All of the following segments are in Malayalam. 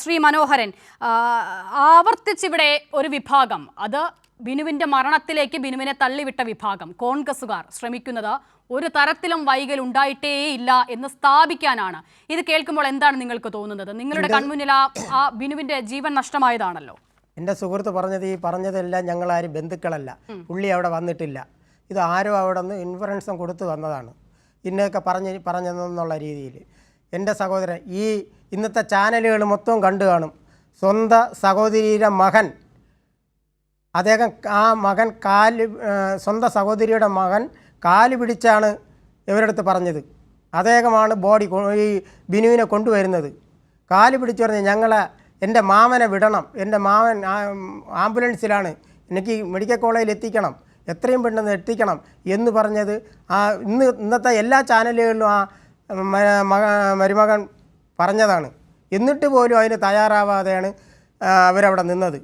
ശ്രീ മനോഹരൻ ആവർത്തിച്ചിവിടെ ഒരു വിഭാഗം. അത് ബിനുവിന്റെ മരണത്തിലേക്ക് ബിനുവിനെ തള്ളിവിട്ട വിഭാഗം. കോൺഗ്രസുകാർ ശ്രമിക്കുന്നത് ഒരു തരത്തിലും വൈകൽ ഉണ്ടായിട്ടേ ഇല്ല എന്ന് സ്ഥാപിക്കാനാണ്. ഇത് കേൾക്കുമ്പോൾ എന്താണ് നിങ്ങൾക്ക് തോന്നുന്നത്? നിങ്ങളുടെ കൺമുന്നിൽ ആ ആ ബിനുവിന്റെ ജീവൻ നഷ്ടമായതാണല്ലോ. എന്റെ സുഹൃത്ത് പറഞ്ഞത് ഈ പറഞ്ഞതെല്ലാം ഞങ്ങളാരും ബന്ധുക്കളല്ല. പുള്ളി അവിടെ വന്നിട്ടില്ല. ഇത് ആരോ അവിടെ നിന്ന് ഇൻഫറൻസും കൊടുത്തു വന്നതാണ്. ഇന്നൊക്കെ പറഞ്ഞ് പറഞ്ഞതെന്നുള്ള രീതിയിൽ. എന്റെ സഹോദരൻ ഈ ഇന്നത്തെ ചാനലുകൾ മൊത്തം കണ്ടു കാണും. സ്വന്തം സഹോദരിയുടെ മകൻ അദ്ദേഹം ആ മകൻ കാൽ സ്വന്തം സഹോദരിയുടെ മകൻ കാൽ പിടിച്ചാണ് ഇവരടുത്ത് പറഞ്ഞത്. അദ്ദേഹമാണ് ബോഡി ഈ ബിനുവിനെ കൊണ്ടുവരുന്നത്. കാൽ പിടിച്ച് പറഞ്ഞ് ഞങ്ങളെ എന്റെ മാമനെ വിടണം. എന്റെ മാമൻ ആംബുലൻസിലാണ്. എനിക്ക് മെഡിക്കൽ കോളേജിൽ എത്തിക്കണം. എത്രയും പെട്ടെന്ന് എത്തിക്കണം. എന്ന് പറഞ്ഞത് ആ ഇന്ന് ഇന്നത്തെ എല്ലാ ചാനലുകളിലും ആ മക- മരുമകൻ പറഞ്ഞതാണ്. എന്നിട്ട് പോലും അതിന് തയ്യാറാവാതെയാണ് അവരവിടെ നിന്നത്.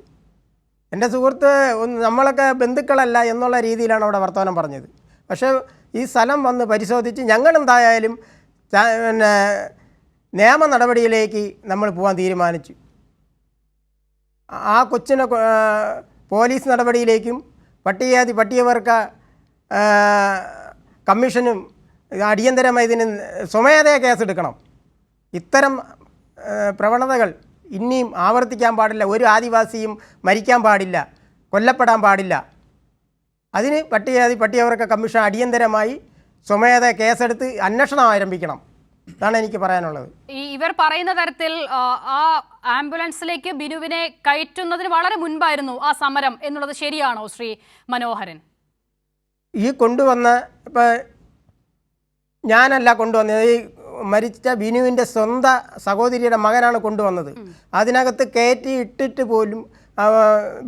എന്റെ സുഹൃത്ത് നമ്മളൊക്കെ ബന്ധുക്കളല്ല എന്നുള്ള രീതിയിലാണ് അവിടെ വർത്തമാനം പറഞ്ഞത്. പക്ഷേ ഈ സ്ഥലം വന്ന് പരിശോധിച്ച് ഞങ്ങളെന്തായാലും പിന്നെ നിയമ നടപടിയിലേക്ക് നമ്മൾ പോകാൻ തീരുമാനിച്ചു. ആ കൊച്ചിനെ പോലീസ് നടപടിയിലേക്കും പട്ടികജാതി പട്ടികവർഗ കമ്മീഷനും അടിയന്തരമായി ഇതിന് സ്വമേധയാ കേസെടുക്കണം. ഇത്തരം പ്രവണതകൾ ഇനിയും ആവർത്തിക്കാൻ പാടില്ല. ഒരു ആദിവാസിയും മരിക്കാൻ പാടില്ല. കൊല്ലപ്പെടാൻ പാടില്ല. അതിന് പട്ടികജാതി പട്ടികവർഗ കമ്മീഷൻ അടിയന്തരമായി സ്വമേധ കേസെടുത്ത് അന്വേഷണം ആരംഭിക്കണം. ഇതാണ് എനിക്ക് പറയാനുള്ളത്. ഈ ഇവർ പറയുന്ന തരത്തിൽ ആ, ആ ആംബുലൻസിലേക്ക് ബിനുവിനെ കയറ്റുന്നതിന് വളരെ മുൻപായിരുന്നു ആ സമരം എന്നുള്ളത് ശരിയാണോ ശ്രീ മനോഹരൻ? ഈ കൊണ്ടുവന്ന ഇപ്പം ഞാനല്ല കൊണ്ടുവന്നത്. ഈ മരിച്ച ബിനുവിന്റെ സ്വന്തം സഹോദരിയുടെ മകനാണ് കൊണ്ടുവന്നത്. അതിനകത്ത് കയറ്റി ഇട്ടിട്ട് പോലും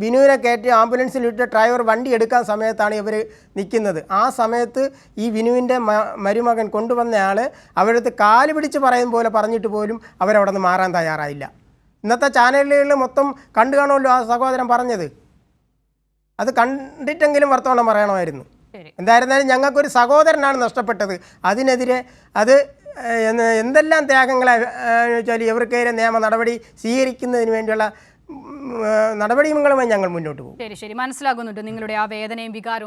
ബിനുവിനെ കയറ്റി ആംബുലൻസിൽ ഇട്ട് ഡ്രൈവർ വണ്ടി എടുക്കാൻ സമയത്താണ് ഇവർ നിൽക്കുന്നത്. ആ സമയത്ത് ഈ ബിനുവിന്റെ മരുമകൻ കൊണ്ടുവന്നയാൾ അവരടുത്ത് കാൽ പിടിച്ച് പറയും പോലെ പറഞ്ഞിട്ട് പോലും അവരവിടെ നിന്ന് മാറാൻ തയ്യാറായില്ല. ഇന്നത്തെ ചാനലുകളിൽ മൊത്തം കണ്ടു കാണുമല്ലോ ആ സഹോദരൻ പറഞ്ഞത്. അത് കണ്ടിട്ടെങ്കിലും വർത്തമാനം പറയണമായിരുന്നു. എന്തായിരുന്നാലും ഞങ്ങൾക്കൊരു സഹോദരനാണ് നഷ്ടപ്പെട്ടത്. അതിനെതിരെ അത് എന്തെല്ലാം ത്യാഗങ്ങളെ വെച്ചാൽ ഇവർക്കെതിരെ നിയമ നടപടി സ്വീകരിക്കുന്നതിന് വേണ്ടിയുള്ള ഉം, ഞങ്ങൾ മുന്നോട്ട് പോകും. ശരി ശരി. മനസ്സിലാകുന്നുണ്ട് നിങ്ങളുടെ ആ വേദനയും വികാരവും.